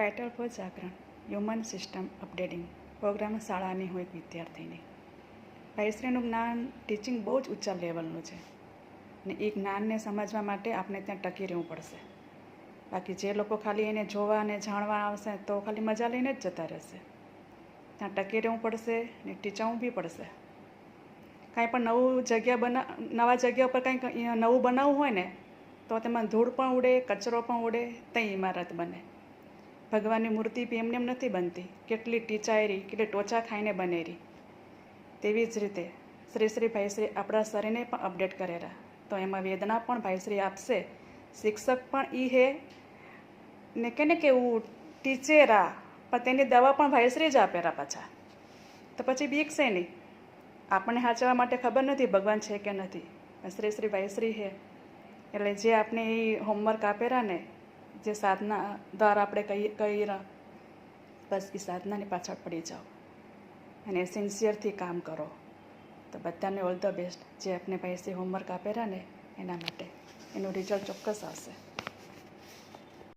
Vital for જાગરણ human system updating programme શાળાની હોય એક વિદ્યાર્થીની ભાઈશ્રીનું જ્ઞાન ટીચિંગ બહુ જ ઊંચા લેવલનું છે ને એ જ્ઞાનને સમજવા માટે આપણે ત્યાં ટકી રહેવું પડશે બાકી જે લોકો ખાલી એને જોવા અને જાણવા આવશે તો ખાલી મજા લઈને જ જતા રહેશે ત્યાં ટકી રહેવું પડશે ને ટીચાવું બી પડશે કાંઈ પણ નવું જગ્યા બના નવા જગ્યા ઉપર કંઈક નવું બનાવવું હોય ને તો તેમાં ધૂળ પણ ઉડે કચરો પણ ઉડે ત્યાં ઇમારત બને ભગવાનની મૂર્તિ બી એમને એમ નથી બનતી. કેટલી ટીચાયરી, કેટલી ટોચા ખાઈને બનેરી. તેવી જ રીતે શ્રી શ્રી ભાઈશ્રી આપણા શરીરને પણ અપડેટ કરેલા. તો એમાં વેદના પણ ભાઈશ્રી આપશે. શિક્ષક પણ એ હે. ને કે ને કેવું ટીચેરા. પણ તેની દવા પણ ભાઈશ્રી જ આપેલા પાછા. તો પછી બીક છે નહીં આપણને સાચવવા માટે ખબર નથી ભગવાન છે કે નથી. શ્રી શ્રી ભાઈશ્રી હે. એટલે જે આપણે એ હોમવર્ક આપેલા ને જે સાધના દ્વારા આપણે કહી કહી બસ એ સાધનાની પાછળ પડી જાઓ અને સિન્સિયરથી કામ કરો. તો બધાને ઓલ ધ બેસ્ટ જે આપણે ભાઈશ્રી હોમવર્ક આપેલા ને એના માટે. એનું રિઝલ્ટ ચોક્કસ આવશે.